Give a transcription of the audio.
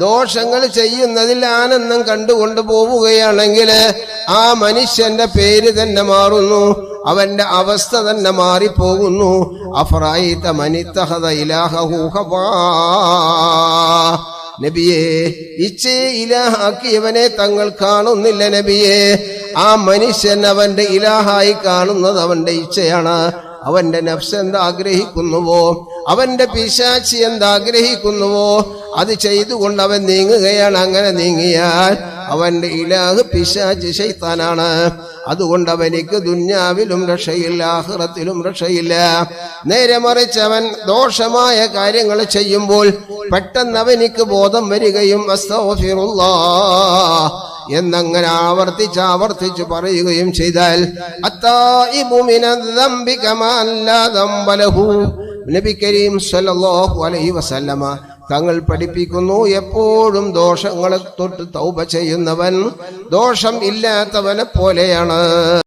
ദോഷങ്ങൾ ചെയ്യുന്നതിൽ ആനന്ദം കണ്ടുകൊണ്ട് പോവുകയാണെങ്കിൽ ആ മനുഷ്യന്റെ പേര് തന്നെ മാറുന്നു. അവന്റെ അവസ്ഥ തന്നെ മാറിപ്പോകുന്നു. അഫറായിത്ത മനിത്തഹത ഇലാഹു ഹവാ. നബിയെ ഇച്ചയെ ഇലാഹാക്കിയവനെ തങ്ങൾ കാണുന്നില്ല നബിയെ. ആ മനുഷ്യൻ അവന്റെ ഇലാഹായി കാണുന്നത് അവന്റെ ഇച്ഛയാണ്. അവന്റെ നഫ്സ് എന്താഗ്രഹിക്കുന്നുവോ? അവന്റെ പിശാച്ചി എന്താഗ്രഹിക്കുന്നുവോ? അത് ചെയ്തുകൊണ്ട് അവൻ നീങ്ങുകയാണ്. അങ്ങനെ നീങ്ങിയാൽ അവന്റെ ഇലാഹ് പിശാജ് ശൈത്താനാണ്. അതുകൊണ്ട് അവനിക്ക് ദുന്യാവിലും രക്ഷയില്ല ആഹ്റത്തിലും രക്ഷയില്ല. നേരെ മറിച്ച് അവൻ ദോഷമായ കാര്യങ്ങൾ ചെയ്യുമ്പോൾ പെട്ടെന്ന് അവനിക്ക് ബോധം വരികയും എന്നങ്ങനെ ആവർത്തിച്ച് ആവർത്തിച്ച് പറയുകയും ചെയ്താൽ. നബി കരീം സല്ലല്ലാഹു അലൈഹി വസല്ലമ തങ്ങൾ പഠിപ്പിക്കുന്നു. എപ്പോഴും ദോഷങ്ങളെ തൊട്ട് തൗപ ചെയ്യുന്നവൻ ദോഷം ഇല്ലാത്തവനെ പോലെയാണ്.